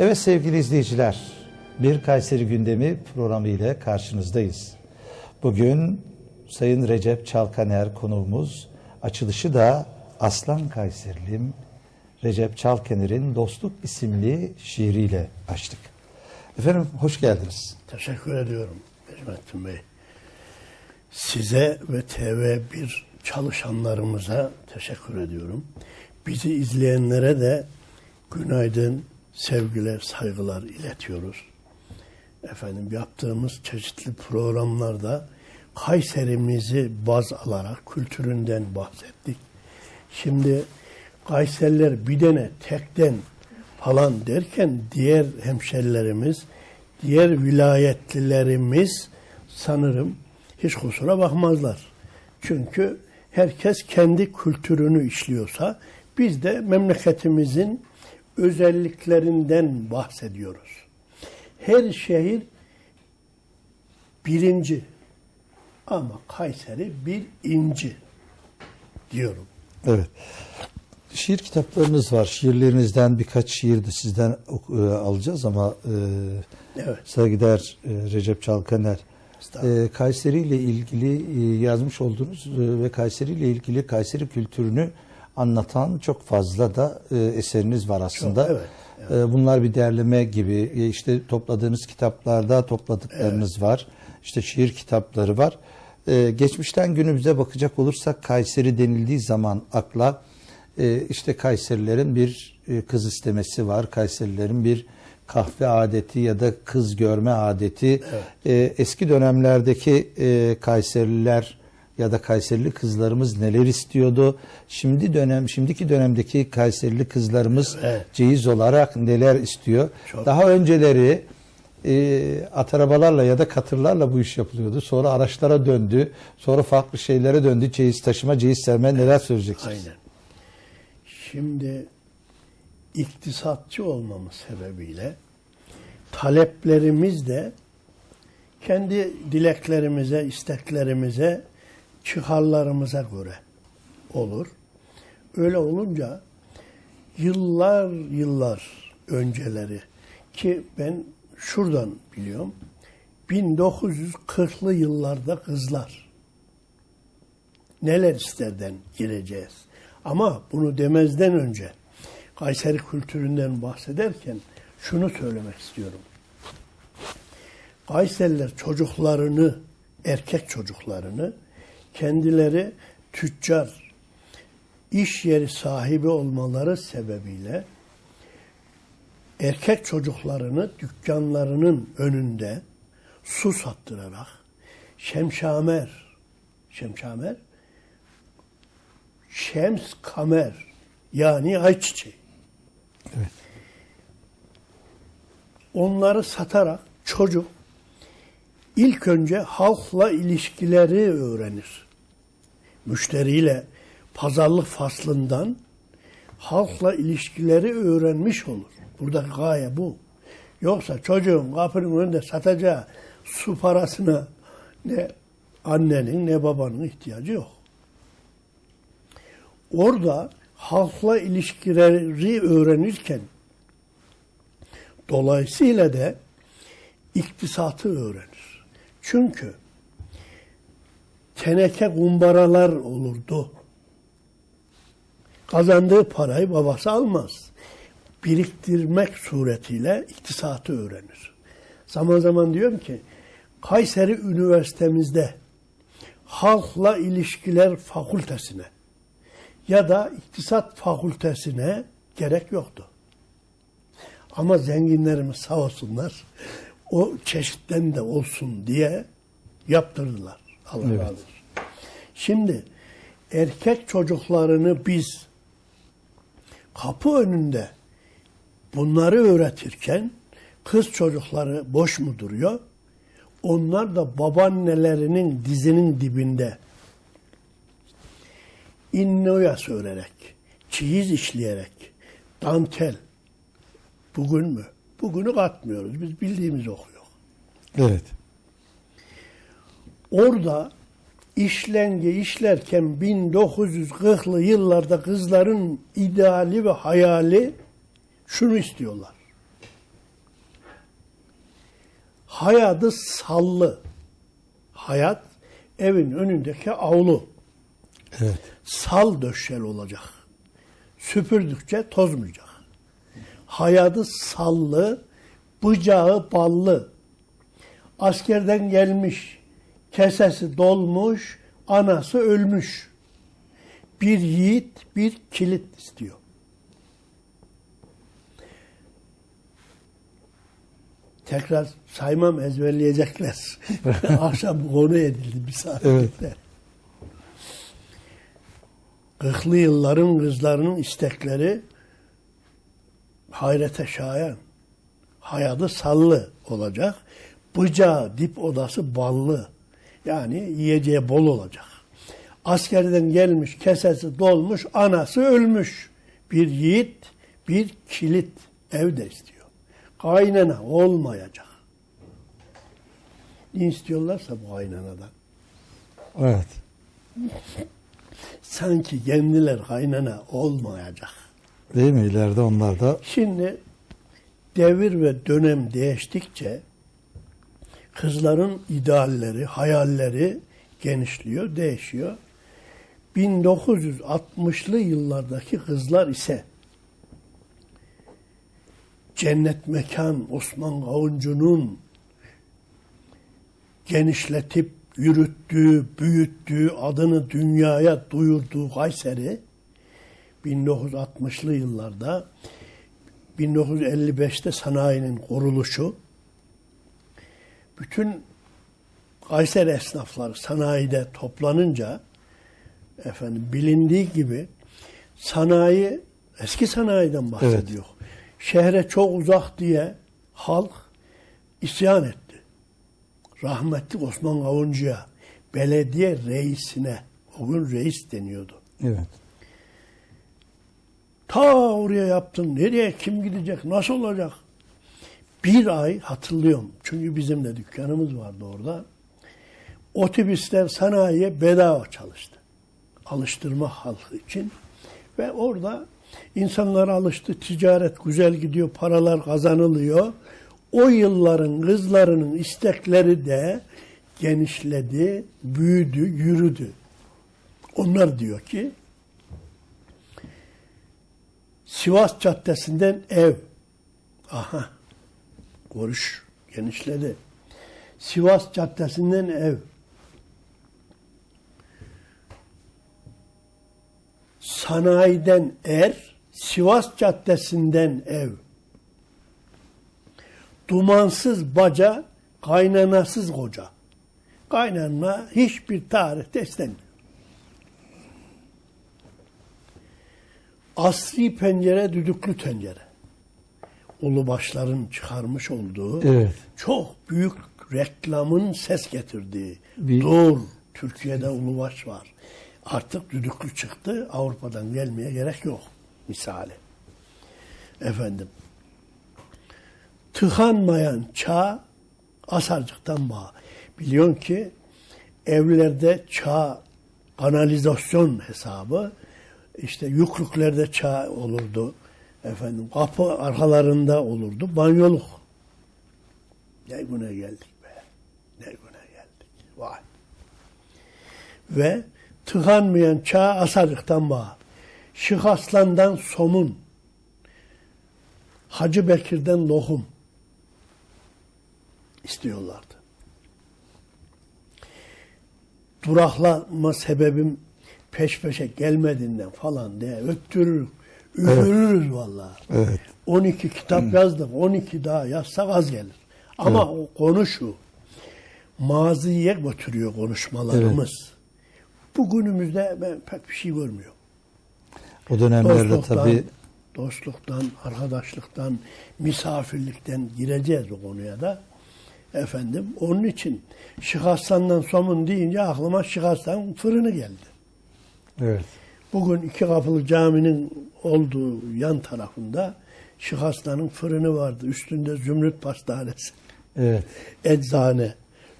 Evet sevgili izleyiciler, bir Kayseri gündemi programı ile karşınızdayız. Bugün Sayın Recep Çalkaner konuğumuz, açılışı da Aslan Kayserilim Recep Çalkaner'in Dostluk isimli şiiriyle açtık. Efendim hoş geldiniz. Teşekkür ediyorum Necmettin Bey. Size ve TV1 çalışanlarımıza teşekkür ediyorum. Bizi izleyenlere de günaydın, sevgiler, saygılar iletiyoruz. Efendim yaptığımız çeşitli programlarda Kayserimizi baz alarak kültüründen bahsettik. Şimdi Kayseriler bir dene tekten falan derken diğer hemşerilerimiz, diğer vilayetlilerimiz sanırım hiç kusura bakmazlar. Çünkü herkes kendi kültürünü işliyorsa biz de memleketimizin özelliklerinden bahsediyoruz. Her şehir birinci ama Kayseri bir inci diyorum. Evet. Şiir kitaplarınız var. Şiirlerinizden birkaç şiir de sizden e, alacağız ama e, Evet. saygıdeğer e, Recep Çalkaner e, Kayseri ile ilgili e, yazmış olduğunuz ve Kayseri ile ilgili Kayseri kültürünü anlatan çok fazla da e, eseriniz var aslında. Çok, evet, E, bunlar bir derleme gibi e, işte topladığınız kitaplarda topladıklarınız var. İşte şiir kitapları var. E, geçmişten günümüze bakacak olursak Kayseri denildiği zaman akla e, işte Kayserilerin bir e, kız istemesi var. Kayserilerin bir kahve adeti ya da kız görme adeti. E, eski dönemlerdeki e, Kayserililer ya da Kayserili kızlarımız neler istiyordu? Şimdi dönem şimdiki dönemdeki Kayserili kızlarımız Evet. ceyiz olarak neler istiyor? Çok. Daha önceleri e, at arabalarla ya da katırlarla bu iş yapılıyordu. Sonra araçlara döndü. Sonra farklı şeylere döndü. Ceyiz taşıma, ceyiz serme neler söyleyeceksiniz? Aynen. Şimdi iktisatçı olmamız sebebiyle taleplerimiz de kendi dileklerimize, isteklerimize, çıkarlarımıza göre olur. Öyle olunca yıllar yıllar önceleri ki ben şuradan biliyorum 1940'lı yıllarda kızlar neler isterden gireceğiz. Ama bunu demezden önce Kayseri kültüründen bahsederken şunu söylemek istiyorum. Kayseriler çocuklarını, erkek çocuklarını kendileri tüccar, iş yeri sahibi olmaları sebebiyle erkek çocuklarını dükkanlarının önünde su sattırarak şemşamer, şemşamer, şems kamer yani ayçiçeği. Evet. Onları satarak çocuk ilk önce halkla ilişkileri öğrenir. Müşteriyle pazarlık faslından halkla ilişkileri öğrenmiş olur. Buradaki gaye bu. Yoksa çocuğun kapının önünde satacağı su parasına ne annenin ne babanın ihtiyacı yok. Orada halkla ilişkileri öğrenirken dolayısıyla da iktisatı öğrenir. Çünkü teneke kumbaralar olurdu. Kazandığı parayı babası almaz. Biriktirmek suretiyle iktisatı öğrenir. Zaman zaman diyorum ki Kayseri Üniversitemizde halkla ilişkiler fakültesine ya da iktisat fakültesine gerek yoktu. Ama zenginlerimiz sağ olsunlar o çeşitten de olsun diye yaptırdılar. Allah Evet. razı olsun. Şimdi erkek çocuklarını biz kapı önünde bunları öğretirken kız çocukları boş mu duruyor? Onlar da babaannelerinin dizinin dibinde innoya örerek, çiyiz işleyerek, dantel. Bugün mü? Bugünü katmıyoruz. Biz bildiğimiz okuyor. Evet. Orada işlenge işlerken 1940'lı yıllarda kızların ideali ve hayali şunu istiyorlar. Hayatı sallı. Hayat evin önündeki avlu. Evet. Sal döşel olacak. Süpürdükçe tozmayacak. Hayatı sallı, bıcağı ballı. Askerden gelmiş, kesesi dolmuş, anası ölmüş. Bir yiğit, bir kilit istiyor. Tekrar saymam ezberleyecekler. Akşam konu edildi misafirlikte. Kırklı yılların kızlarının istekleri hayrete şayan. Hayatı sallı olacak. Bıcağı dip odası ballı. Yani yiyeceği bol olacak. Askerden gelmiş, kesesi dolmuş, anası ölmüş. Bir yiğit, bir kilit evde istiyor. Kaynana olmayacak. Ne istiyorlarsa bu kaynanadan. Evet. Sanki kendiler kaynana olmayacak. Değil mi? İleride onlar da Şimdi devir ve dönem değiştikçe kızların idealleri, hayalleri genişliyor, değişiyor. 1960'lı yıllardaki kızlar ise cennet mekan Osman Kavuncu'nun genişletip yürüttüğü, büyüttüğü, adını dünyaya duyurduğu Kayseri 1960'lı yıllarda 1955'te sanayinin kuruluşu bütün Kayseri esnafları sanayide toplanınca efendim bilindiği gibi sanayi eski sanayiden bahsediyor. Şehre çok uzak diye halk isyan etti. Rahmetli Osman Kavuncu'ya, belediye reisine, o gün reis deniyordu. evet. Ta oraya yaptın. Nereye kim gidecek? Nasıl olacak? Bir ay hatırlıyorum. Çünkü bizim de dükkanımız vardı orada. Otobüsler sanayiye bedava çalıştı. Alıştırma halkı için. Ve orada insanlar alıştı. Ticaret güzel gidiyor. Paralar kazanılıyor. O yılların kızlarının istekleri de genişledi, büyüdü, yürüdü. Onlar diyor ki Sivas Caddesi'nden ev. Aha. Görüş genişledi. Sivas Caddesi'nden ev. Sanayiden er, Sivas Caddesi'nden ev. Dumansız baca, kaynanasız koca. Kaynana hiçbir tarihte istenmiyor. Asri pencere, düdüklü tencere. Ulubaşların çıkarmış olduğu Evet. çok büyük reklamın ses getirdiği. Bir- Dur, Türkiye'de ulubaş var. Artık düdüklü çıktı. Avrupa'dan gelmeye gerek yok. Misali. Efendim. Tıkanmayan çağ asarcıktan bağ. Biliyorsun ki evlerde çağ kanalizasyon hesabı işte yüklüklerde çağ olurdu. Efendim kapı arkalarında olurdu. Banyoluk. Ne güne geldik be. Ne güne geldik. Vay. Ve tıkanmayan çağ asarlıktan bağ. Şık Aslan'dan somun. Hacı Bekir'den lohum istiyorlardı. Duraklama sebebim peş peşe gelmediğinden falan diye öttürürüz. Üfürürüz vallahi. Evet. 12 kitap yazdık. 12 daha yazsak az gelir. Ama o konu şu. Maziye götürüyor konuşmalarımız. Bugünümüzde ben pek bir şey görmüyorum. O dönemlerde tabii dostluktan, arkadaşlıktan, misafirlikten gireceğiz o konuya da. Efendim onun için Şık Aslan'dan somun deyince aklıma Şık fırını geldi. evet. Bugün iki kapılı caminin olduğu yan tarafında Şık Aslan'ın fırını vardı. Üstünde Zümrüt Pastanesi, Evet. eczane,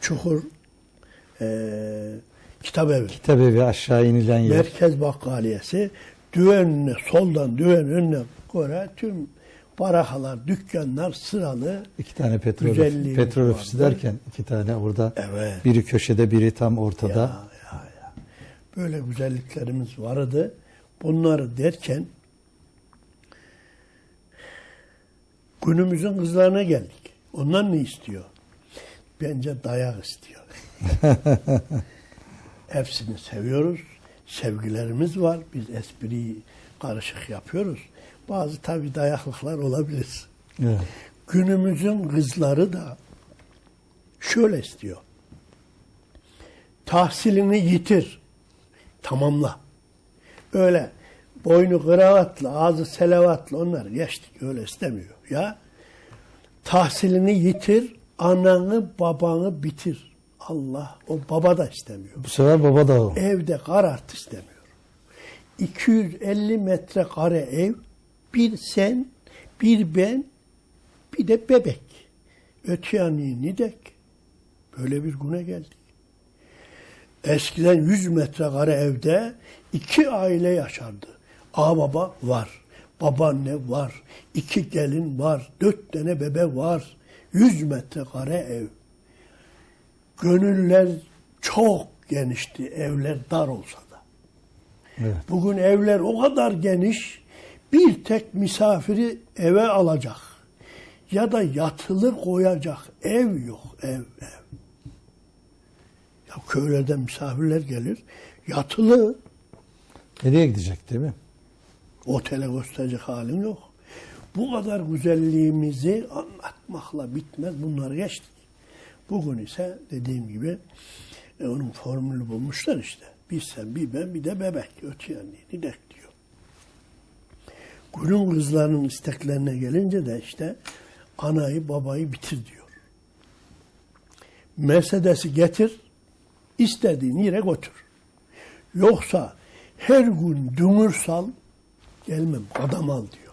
çukur, eee kitap evi, Kitap evi aşağı inilen yer. merkez bakkaliyesi, düğen önüne, soldan düğen önüne göre tüm barakalar, dükkanlar sıralı. İki tane petrol, petrol ofisi derken iki tane orada Evet. biri köşede biri tam ortada. Ya. Böyle güzelliklerimiz vardı. Bunları derken günümüzün kızlarına geldik. Onlar ne istiyor? Bence dayak istiyor. Hepsini seviyoruz. Sevgilerimiz var. Biz espriyi karışık yapıyoruz. Bazı tabi dayaklıklar olabilir. Evet. Günümüzün kızları da şöyle istiyor. Tahsilini yitir. Tamamla. Öyle boynu kravatlı, ağzı selavatlı onlar geçtik. Öyle istemiyor. Ya tahsilini yitir, ananı babanı bitir. Allah o baba da istemiyor. Bu sefer baba da o. Evde karart istemiyor. 250 metrekare ev, bir sen, bir ben, bir de bebek. Öteyani nidek. Böyle bir güne geldik. Eskiden 100 metrekare evde iki aile yaşardı. A baba var, babaanne var, iki gelin var, dört tane bebe var. 100 metrekare ev. Gönüller çok genişti, evler dar olsa da. Evet. Bugün evler o kadar geniş, bir tek misafiri eve alacak. Ya da yatılı koyacak ev yok, ev, ev. Ya köylerden misafirler gelir, yatılı, Nereye gidecek değil mi? otele gösterecek halin yok. Bu kadar güzelliğimizi anlatmakla bitmez. Bunları geçtik. Bugün ise dediğim gibi e, onun formülü bulmuşlar işte. Bir sen, bir ben, bir de bebek. Öteyen nidek diyor. Günün kızlarının isteklerine gelince de işte anayı babayı bitir diyor. Mercedes'i getir, istediğin yere götür. Yoksa her gün dümür sal, gelmem adam al diyor.